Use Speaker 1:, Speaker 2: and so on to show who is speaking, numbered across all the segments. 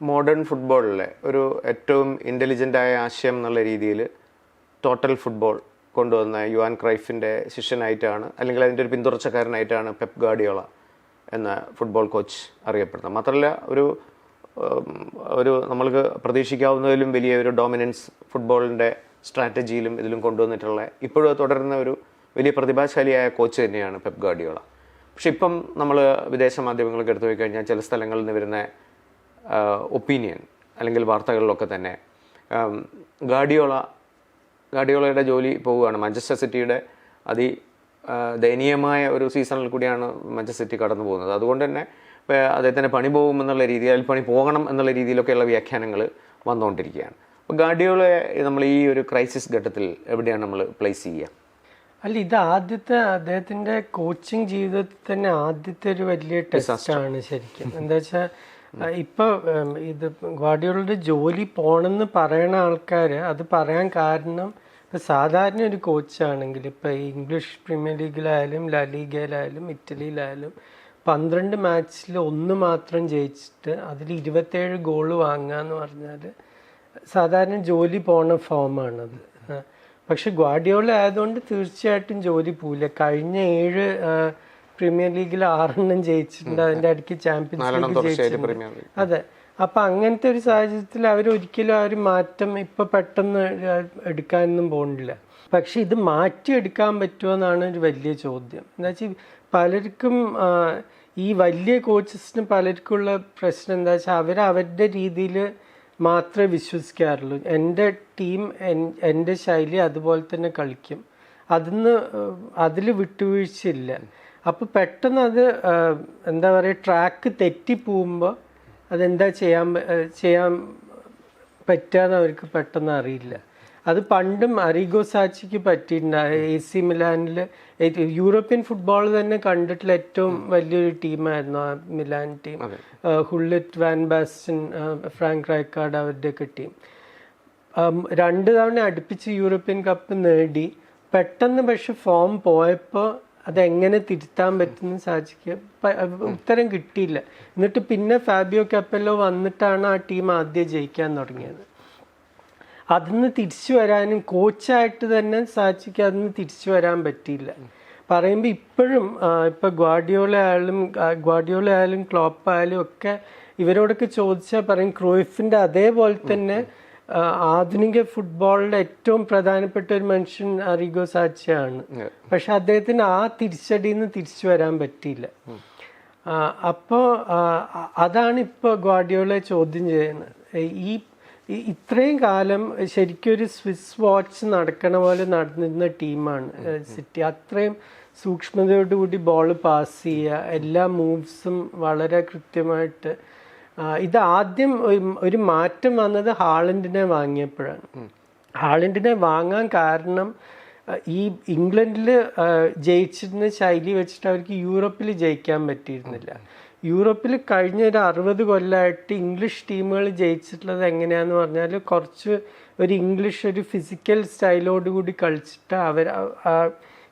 Speaker 1: Modern ഫുട്ബോളിലെ ഒരു ഏറ്റവും ഇന്റലിജന്റായ ആശയം എന്നുള്ള രീതിയിൽ ടോട്ടൽ ഫുട്ബോൾ കൊണ്ടുവന്ന യുവാൻ ക്രൈഫിന്റെ ശിഷ്യനായിട്ടാണ് അല്ലെങ്കിൽ അതിന്റെ ഒരു പിന്തുടർച്ചക്കാരനായിട്ടാണ് പെപ് ഗാഡിയോള എന്ന ഫുട്ബോൾ കോച്ച് അറിയപ്പെടുന്നത്. മാത്രമല്ല ഒരു ഒരു നമ്മൾക്ക് പ്രതീക്ഷിക്കാവുന്നതിലും വലിയ ഒരു ഡോമിനൻസ് ഫുട്ബോളിന്റെ സ്ട്രാറ്റജിയിലും ഇതിലും കൊണ്ടുവന്നിട്ടുള്ള ഇപ്പോഴും തുടരുന്ന ഒരു വലിയ പ്രതിഭാശാലിയായ കോച്ച് തന്നെയാണ് പെപ് ഗാഡിയോള. പക്ഷെ ഇപ്പം നമ്മൾ വിദേശ മാധ്യമങ്ങളൊക്കെ എടുത്തു പോയി കഴിഞ്ഞാൽ ചില സ്ഥലങ്ങളിൽ നിന്ന് വരുന്ന ഒപ്പീനിയൻ അല്ലെങ്കിൽ വാർത്തകളിലൊക്കെ തന്നെ. ഗാഡിയോള ഗാഡിയോളയുടെ ജോലി പോവുകയാണ്. മാഞ്ചസ്റ്റർ സിറ്റിയുടെ അതി ദയനീയമായ ഒരു സീസണിൽ കൂടിയാണ് മാഞ്ചസ്റ്റർ സിറ്റി കടന്നു പോകുന്നത്. അതുകൊണ്ട് തന്നെ അദ്ദേഹത്തിന്റെ പണി പോകും എന്നുള്ള രീതിയിൽ അതിൽ പണി പോകണം എന്നുള്ള രീതിയിലൊക്കെയുള്ള വ്യാഖ്യാനങ്ങൾ വന്നുകൊണ്ടിരിക്കുകയാണ്. അപ്പോൾ ഗാഡിയോളെ നമ്മൾ ഈ ഒരു ക്രൈസിസ് ഘട്ടത്തിൽ എവിടെയാണ് നമ്മൾ പ്ലേസ് ചെയ്യുക?
Speaker 2: അല്ല ഇത് ആദ്യത്തെ അദ്ദേഹത്തിന്റെ കോച്ചിങ് ജീവിതത്തിൽ തന്നെ ആദ്യത്തെ ഒരു വലിയ ടെസ്റ്റാണ് ശരിക്കും. എന്താ വെച്ചാൽ ഇപ്പൊ ഇത് ഗാഡിയോളുടെ ജോലി പോണെന്ന് പറയണ ആൾക്കാർ അത് പറയാൻ കാരണം ഇപ്പൊ സാധാരണ ഒരു കോച്ചാണെങ്കിൽ ഇപ്പൊ ഇംഗ്ലീഷ് പ്രീമിയർ ലീഗിലായാലും ലാ ലീഗയിലായാലും ഇറ്റലിയിലായാലും പന്ത്രണ്ട് മാച്ചിൽ ഒന്ന് മാത്രം ജയിച്ചിട്ട് അതിൽ ഇരുപത്തേഴ് ഗോൾ വാങ്ങുക എന്ന് പറഞ്ഞാൽ സാധാരണ ജോലി പോണ ഫോമാണത്. പക്ഷെ ഗ്വാഡിയോള ആയതുകൊണ്ട് തീർച്ചയായിട്ടും ജോലി പോവില്ല. കഴിഞ്ഞ ഏഴ് പ്രീമിയർ ലീഗിൽ ആറെണ്ണം ജയിച്ചിട്ടുണ്ട്. അതിന്റെ ഇടയ്ക്ക് ചാമ്പ്യൻസ് ലീഗ് ജയിച്ചിട്ടുണ്ട്. അതെ. അപ്പൊ അങ്ങനത്തെ ഒരു സാഹചര്യത്തിൽ അവർ ഒരിക്കലും ആ ഒരു മാറ്റം ഇപ്പൊ പെട്ടെന്ന് എടുക്കാനൊന്നും പോകണില്ല പക്ഷെ ഇത് മാറ്റിയെടുക്കാൻ പറ്റുമോ എന്നാണ് ഒരു വലിയ ചോദ്യം. എന്താ വെച്ചാൽ പലർക്കും ഈ വലിയ കോച്ചസിന് പലർക്കുള്ള പ്രശ്നം എന്താ വെച്ചാൽ അവർ അവരുടെ രീതിയിൽ മാത്രമേ വിശ്വസിക്കാറുള്ളൂ. എന്റെ ടീം എന്റെ ശൈലി അതുപോലെ തന്നെ കളിക്കും. അതിന്ന് അതിൽ വിട്ടുവീഴ്ചയില്ല. അപ്പോൾ പെട്ടെന്ന് അത് എന്താ പറയുക ട്രാക്ക് തെറ്റിപ്പോകുമ്പോൾ അതെന്താ ചെയ്യാൻ ചെയ്യാൻ പറ്റുകയെന്ന് അവർക്ക് പെട്ടെന്ന് അറിയില്ല. അത് പണ്ടും അറിഗോ സാച്ചിക്ക് പറ്റിയിട്ടുണ്ട്. എ സി മിലാനിൽ യൂറോപ്യൻ ഫുട്ബോൾ തന്നെ കണ്ടിട്ടുള്ള ഏറ്റവും വലിയൊരു ടീമായിരുന്നു ആ Milan team. Gullit van Basten Frank Rijkaard അവരുടെയൊക്കെ ടീം. രണ്ട് തവണ അടുപ്പിച്ച് യൂറോപ്യൻ കപ്പ് നേടി. പെട്ടെന്ന് പക്ഷെ ഫോം പോയപ്പോൾ അതെങ്ങനെ തിരുത്താൻ പറ്റുന്ന സാധിക്കുക ഉത്തരം കിട്ടിയില്ല. എന്നിട്ട് പിന്നെ ഫാബിയോ കപ്പല്ലോ വന്നിട്ടാണ് ആ ടീം ആദ്യം ജയിക്കാൻ തുടങ്ങിയത്. അതിന്ന് തിരിച്ചു വരാനും കോച്ചായിട്ട് തന്നെ സാച്ചിക്ക് അതിന്ന് തിരിച്ചു വരാൻ പറ്റിയില്ല. പറയുമ്പോൾ ഇപ്പോഴും ഇപ്പൊ ഗ്വാഡിയോള ആയാലും ഗ്വാഡിയോള ആയാലും ക്ലോപ്പ് ആയാലും ഒക്കെ ഇവരോടൊക്കെ ചോദിച്ചാൽ പറയും ക്രോയിഫിന്റെ അതേപോലെ തന്നെ ആധുനിക ഫുട്ബോളിലെ ഏറ്റവും പ്രധാനപ്പെട്ട ഒരു മനുഷ്യൻ അറിഗോ സാച്ചിയാണ്. പക്ഷെ അദ്ദേഹത്തിന് ആ തിരിച്ചടിയിൽ നിന്ന് തിരിച്ചു വരാൻ പറ്റിയില്ല. അപ്പോൾ അതാണ് ഇപ്പോൾ ഗ്വാഡിയോളെ ചോദ്യം ചെയ്യുന്നത്. ഈ ഇത്രയും കാലം ശരിക്കും ഒരു സ്വിസ് വാച്ച് നടക്കണ പോലെ നടന്നിരുന്ന ടീമാണ് സിറ്റി. അത്രയും സൂക്ഷ്മതയോടുകൂടി ബോൾ പാസ് ചെയ്യുക എല്ലാ മൂവ്സും വളരെ കൃത്യമായിട്ട് ഇത് ആദ്യം ഒരു- മാറ്റം വന്നത് ഹാളൻഡിനെ വാങ്ങിയപ്പോഴാണ്. ഹാളൻഡിനെ വാങ്ങാൻ കാരണം ഈ ഇംഗ്ലണ്ടിൽ ജയിച്ചിരുന്ന ശൈലി വെച്ചിട്ട് അവർക്ക് യൂറോപ്പിൽ ജയിക്കാൻ പറ്റിയിരുന്നില്ല. യൂറോപ്പിൽ കഴിഞ്ഞ ഒരു അറുപത് കൊല്ലമായിട്ട് ഇംഗ്ലീഷ് ടീമുകൾ ജയിച്ചിട്ടുള്ളത് എങ്ങനെയാന്ന് പറഞ്ഞാൽ കുറച്ച് ഒരു ഇംഗ്ലീഷ് ഒരു ഫിസിക്കൽ സ്റ്റൈലോട് കൂടി കളിച്ചിട്ട് അവർ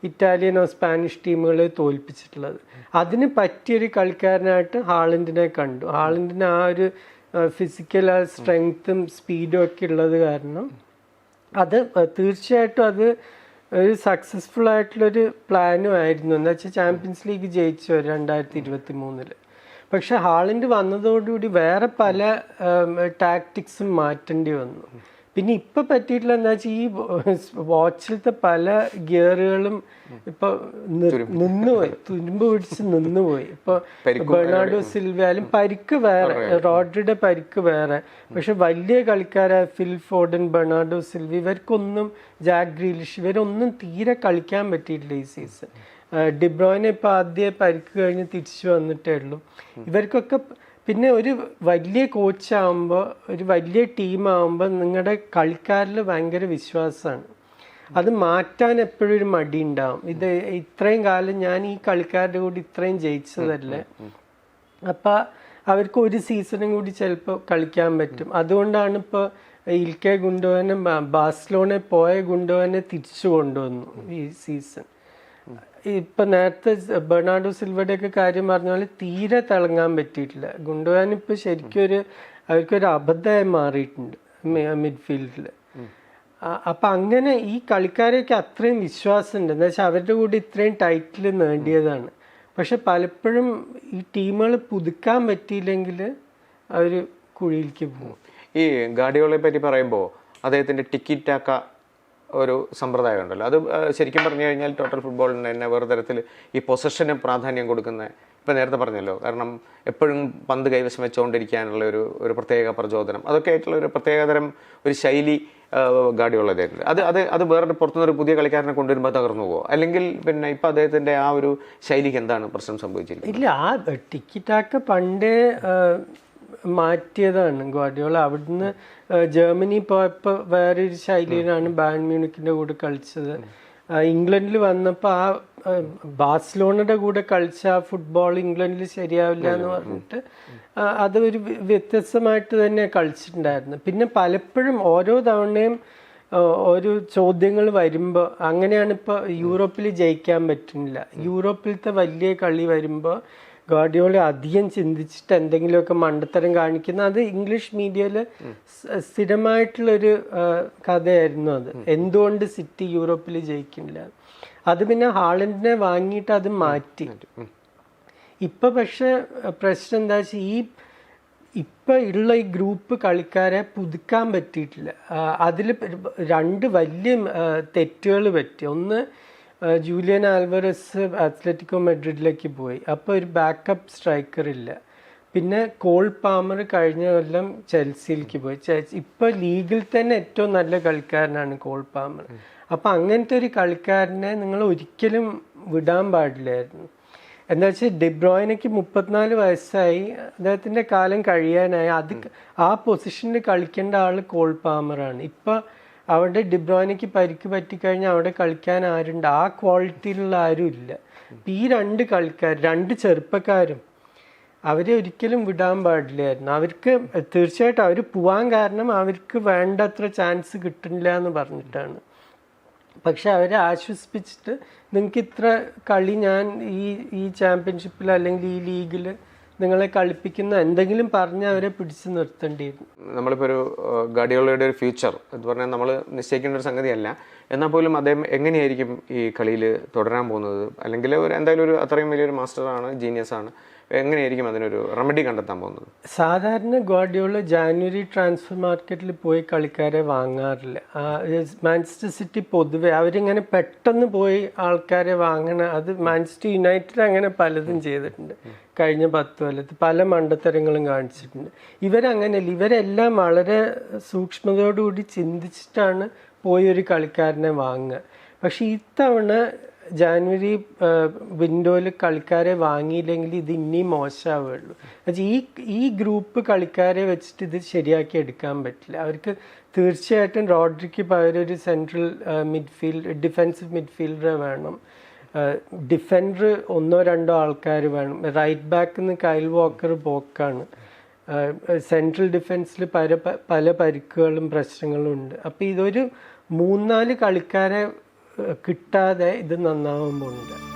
Speaker 2: ഇറ്റാലിയനോ സ്പാനിഷ് ടീമുകളെ തോൽപ്പിച്ചിട്ടുള്ളത്. അതിന് പറ്റിയൊരു കളിക്കാരനായിട്ട് ഹാളൻഡിനെ കണ്ടു. ഹാളൻഡിന് ആ ഒരു ഫിസിക്കൽ ആ സ്ട്രെങ്ത്തും സ്പീഡും ഒക്കെ ഉള്ളത് കാരണം അത് തീർച്ചയായിട്ടും അത് ഒരു സക്സസ്ഫുൾ ആയിട്ടുള്ളൊരു പ്ലാനും ആയിരുന്നു. എന്താ വെച്ചാൽ ചാമ്പ്യൻസ് ലീഗ് ജയിച്ചു രണ്ടായിരത്തി ഇരുപത്തി മൂന്നിൽ പക്ഷെ ഹാളിന്റെ വന്നതോടുകൂടി വേറെ പല ടാക്ടിക്സും മാറ്റേണ്ടി വന്നു. പിന്നെ ഇപ്പൊ പറ്റിയിട്ടുള്ള എന്താ വെച്ചാൽ ഈ വാച്ചിലത്തെ പല ഗിയറുകളും ഇപ്പൊ നിന്നുപോയി. തുരുമ്പ് പിടിച്ച് നിന്നുപോയി. ഇപ്പൊ ബെർണാഡോ സിൽവയാലും പരിക്ക് വേറെ. റോഡ്രിയുടെ പരിക്ക് വേറെ. പക്ഷെ വലിയ കളിക്കാരായ ഫിൽ ഫോർഡൻ ബെർണാഡോ സിൽവ ഇവർക്കൊന്നും ജാക്ക് ഗ്രീലിഷ് ഇവരൊന്നും തീരെ കളിക്കാൻ പറ്റിയിട്ടില്ല ഈ സീസൺ. ഡിബ്രോയിനെ ഇപ്പൊ ആദ്യ പരിക്ക് കഴിഞ്ഞ് തിരിച്ചു വന്നിട്ടേ ഉള്ളൂ. ഇവർക്കൊക്കെ പിന്നെ ഒരു വലിയ കോച്ചാകുമ്പോൾ ഒരു വലിയ ടീമാകുമ്പോൾ നിങ്ങളുടെ കളിക്കാരിൽ ഭയങ്കര വിശ്വാസമാണ് അത് മാറ്റാൻ എപ്പോഴും ഒരു മടി ഉണ്ടാവും. ഇത് ഇത്രയും കാലം ഞാൻ ഈ കളിക്കാരുടെ കൂടി ഇത്രയും ജയിച്ചതല്ലേ? അപ്പൊ അവർക്ക് ഒരു സീസണും കൂടി ചിലപ്പോൾ കളിക്കാൻ പറ്റും. അതുകൊണ്ടാണ് ഇപ്പോൾ ഇൽക്കെ ഗുണ്ടോവനെ ബാഴ്സലോണെ പോയ ഗുണ്ടോവനെ തിരിച്ചു കൊണ്ടുവന്നു ഈ സീസൺ ഇപ്പൊ നേരത്തെ ബെർണാഡോ സിൽവയുടെ ഒക്കെ കാര്യം പറഞ്ഞാൽ തീരെ തിളങ്ങാൻ പറ്റിയിട്ടില്ല. ഗുണ്ടുവാൻ ഇപ്പൊ ശരിക്കും ഒരു അവർക്കൊരു അബദ്ധമായി മാറിയിട്ടുണ്ട് മിഡ്ഫീൽഡിൽ അപ്പം അങ്ങനെ ഈ കളിക്കാരെയൊക്കെ അത്രയും വിശ്വാസമുണ്ട്. എന്താ വെച്ചാൽ അവരുടെ കൂടെ ഇത്രയും ടൈറ്റിൽ നേടിയതാണ്. പക്ഷെ പലപ്പോഴും ഈ ടീമുകൾ പുതുക്കാൻ പറ്റിയില്ലെങ്കിൽ അവർ കുഴിയിലേക്ക് പോകും.
Speaker 1: ഈ ഗാഡിയോളെ പറ്റി പറയുമ്പോൾ അദ്ദേഹത്തിന്റെ ടിക്കറ്റ് ടാക്ക ഒരു സമ്പ്രദായം ഉണ്ടല്ലോ അത് ശരിക്കും പറഞ്ഞു കഴിഞ്ഞാൽ ടോട്ടൽ ഫുട്ബോളിന് തന്നെ വേറെ തരത്തിൽ ഈ പൊസഷന് പ്രാധാന്യം കൊടുക്കുന്ന ഇപ്പം നേരത്തെ പറഞ്ഞല്ലോ കാരണം എപ്പോഴും പന്ത് കൈവശം വെച്ചുകൊണ്ടിരിക്കാനുള്ള ഒരു ഒരു പ്രത്യേക പ്രചോദനം. അതൊക്കെ ആയിട്ടുള്ള ഒരു പ്രത്യേകതരം ഒരു ശൈലി ഗാഡിയോളതായിട്ടുണ്ട് അത് അത് അത് വേറെ പുറത്തുനിന്നൊരു പുതിയ കളിക്കാരനെ കൊണ്ടുവരുമ്പോൾ തകർന്നു പോകുമോ അല്ലെങ്കിൽ പിന്നെ ഇപ്പം അദ്ദേഹത്തിന്റെ ആ ഒരു ശൈലിക്ക് എന്താണ് പ്രശ്നം സംഭവിച്ചില്ല
Speaker 2: ഇല്ല ആ ടിക്കറ്റാക്ക പണ്ടേ മാറ്റിയതാണ് ഗ്വാഡിയോള. അവിടുന്ന് ജർമ്മനി പോയപ്പോൾ വേറൊരു ശൈലിയിലാണ് ബാൻ മ്യൂണിക്കിന്റെ കൂടെ കളിച്ചത്. ഇംഗ്ലണ്ടിൽ വന്നപ്പോൾ ആ ബാഴ്സലോണയുടെ കൂടെ കളിച്ച ഫുട്ബോൾ ഇംഗ്ലണ്ടിൽ ശരിയാവില്ല എന്ന് പറഞ്ഞിട്ട് അത് ഒരു വ്യ- വ്യത്യസ്തമായിട്ട് തന്നെ കളിച്ചിട്ടുണ്ടായിരുന്നു. പിന്നെ പലപ്പോഴും ഓരോ തവണയും ഒരു ചോദ്യങ്ങൾ വരുമ്പോൾ അങ്ങനെയാണ് ഇപ്പോൾ യൂറോപ്പിൽ ജയിക്കാൻ പറ്റുന്നില്ല. യൂറോപ്പിലത്തെ വലിയ കളി വരുമ്പോൾ ഗാർഡിയോള അധികം ചിന്തിച്ചിട്ട് എന്തെങ്കിലുമൊക്കെ മണ്ടത്തരം കാണിക്കുന്ന അത് ഇംഗ്ലീഷ് മീഡിയയിൽ സ്ഥിരമായിട്ടുള്ളൊരു കഥയായിരുന്നു അത്. എന്തുകൊണ്ട് സിറ്റി യൂറോപ്പിൽ ജയിക്കുന്നില്ല അത് പിന്നെ ഹാളൻഡിനെ വാങ്ങിയിട്ട് അത് മാറ്റി. ഇപ്പം പക്ഷെ പ്രശ്നം എന്താ വെച്ചാൽ ഈ ഇപ്പം ഉള്ള ഈ ഗ്രൂപ്പ് കളിക്കാരെ പുതുക്കാൻ പറ്റിയിട്ടില്ല. അതിൽ രണ്ട് വലിയ തെറ്റുകൾ പറ്റി. ഒന്ന് ജൂലിയൻ ആൽവറസ് അത്ലറ്റിക്കോ മെഡ്രിഡിലേക്ക് പോയി. അപ്പോൾ ഒരു ബാക്കപ്പ് സ്ട്രൈക്കർ ഇല്ല. പിന്നെ കോൾ പാമർ കഴിഞ്ഞ കൊല്ലം ചെൽസിയിലേക്ക് പോയി. ചെൽസി ഇപ്പൊ ലീഗിൽ തന്നെ ഏറ്റവും നല്ല കളിക്കാരനാണ് കോൾ പാമർ. അപ്പൊ അങ്ങനത്തെ ഒരു കളിക്കാരനെ നിങ്ങൾ ഒരിക്കലും വിടാൻ പാടില്ലായിരുന്നു. എന്താ വെച്ചാൽ ഡിബ്രോയിനയ്ക്ക് മുപ്പത്തിനാല് വയസ്സായി. അദ്ദേഹത്തിന്റെ കാലം കഴിയാനായി. അത് ആ പൊസിഷനിൽ കളിക്കേണ്ട ആൾ കോൾ പാമറാണ്. ഇപ്പൊ അവിടെ ഡിബ്രോയിനയ്ക്ക് പരിക്ക് പറ്റിക്കഴിഞ്ഞാൽ അവിടെ കളിക്കാൻ ആരുണ്ട്? ആ ക്വാളിറ്റിയിലുള്ള ആരും ഇല്ല. ഈ രണ്ട് കളിക്കാർ രണ്ട് ചെറുപ്പക്കാരും അവരെ ഒരിക്കലും വിടാൻ പാടില്ലായിരുന്നു. അവർക്ക് തീർച്ചയായിട്ടും അവർ പോവാൻ കാരണം അവർക്ക് വേണ്ടത്ര ചാൻസ് കിട്ടില്ല എന്ന് പറഞ്ഞിട്ടാണ്. പക്ഷെ അവരെ ആശ്വസിപ്പിച്ചിട്ട് നിങ്ങൾക്ക് ഇത്ര കളി ഞാൻ ഈ ഈ ചാമ്പ്യൻഷിപ്പിൽ അല്ലെങ്കിൽ ഈ ലീഗിൽ നിങ്ങളെ കളിപ്പിക്കുന്ന എന്തെങ്കിലും പറഞ്ഞ് അവരെ പിടിച്ചു നിർത്തേണ്ടിയിരുന്നു
Speaker 1: നമ്മളിപ്പോൾ ഒരു ഗാഡിയോളയുടെ ഒരു ഫ്യൂച്ചർ എന്ന് പറഞ്ഞാൽ നമ്മൾ നിശ്ചയിക്കേണ്ട ഒരു സംഗതിയല്ല. എന്നാൽ പോലും അദ്ദേഹം എങ്ങനെയായിരിക്കും ഈ കളിയിൽ തുടരാൻ പോകുന്നത്? അല്ലെങ്കിൽ ഒരു എന്തായാലും ഒരു അത്രയും വലിയൊരു മാസ്റ്ററാണ് ജീനിയസ് ആണ്. എങ്ങനെയായിരിക്കും അതിനൊരു റെമഡി കണ്ടെത്താൻ പോകുന്നത്?
Speaker 2: സാധാരണ ഗോഡിയോള ജാനുവരി ട്രാൻസ്ഫർ മാർക്കറ്റിൽ പോയി കളിക്കാരെ വാങ്ങാറില്ല. മാഞ്ചസ്റ്റർ സിറ്റി പൊതുവെ അവരിങ്ങനെ പെട്ടെന്ന് പോയി ആൾക്കാരെ വാങ്ങണ അത് മാഞ്ചസ്റ്റർ യുണൈറ്റഡ് അങ്ങനെ പലതും ചെയ്തിട്ടുണ്ട്. കഴിഞ്ഞ പത്ത് കൊല്ലത്ത് പല മണ്ടത്തരങ്ങളും കാണിച്ചിട്ടുണ്ട്. ഇവരങ്ങനെയല്ല ഇവരെല്ലാം വളരെ സൂക്ഷ്മതയോടുകൂടി ചിന്തിച്ചിട്ടാണ് പോയി ഒരു കളിക്കാരനെ വാങ്ങുക. പക്ഷേ ഇത്തവണ ജാനുവരി വിൻഡോയിൽ കളിക്കാരെ വാങ്ങിയില്ലെങ്കിൽ ഇത് ഇനിയും മോശമാവുള്ളൂ ഈ ഈ ഗ്രൂപ്പ് കളിക്കാരെ വെച്ചിട്ട് ഇത് ശരിയാക്കി എടുക്കാൻ പറ്റില്ല. അവർക്ക് തീർച്ചയായിട്ടും റോഡ്രിക്ക് പകരം ഒരു സെൻട്രൽ മിഡ്ഫീൽഡ് ഡിഫെൻസീവ് മിഡ്ഫീൽഡറെ വേണം. ഡിഫൻഡർ ഒന്നോ രണ്ടോ ആൾക്കാർ വേണം. റൈറ്റ് ബാക്ക് നിന്ന് കൈൽ വോക്കർ പോക്കാണ്. സെൻട്രൽ ഡിഫൻസിൽ പല പല പരിക്കുകളും പ്രശ്നങ്ങളും ഉണ്ട്. അപ്പോൾ ഇതൊരു മൂന്നാൽ കളിക്കാരെ കിട്ടാതെ ഇത് നന്നാവുമ്പോൾ പോകുന്നില്ല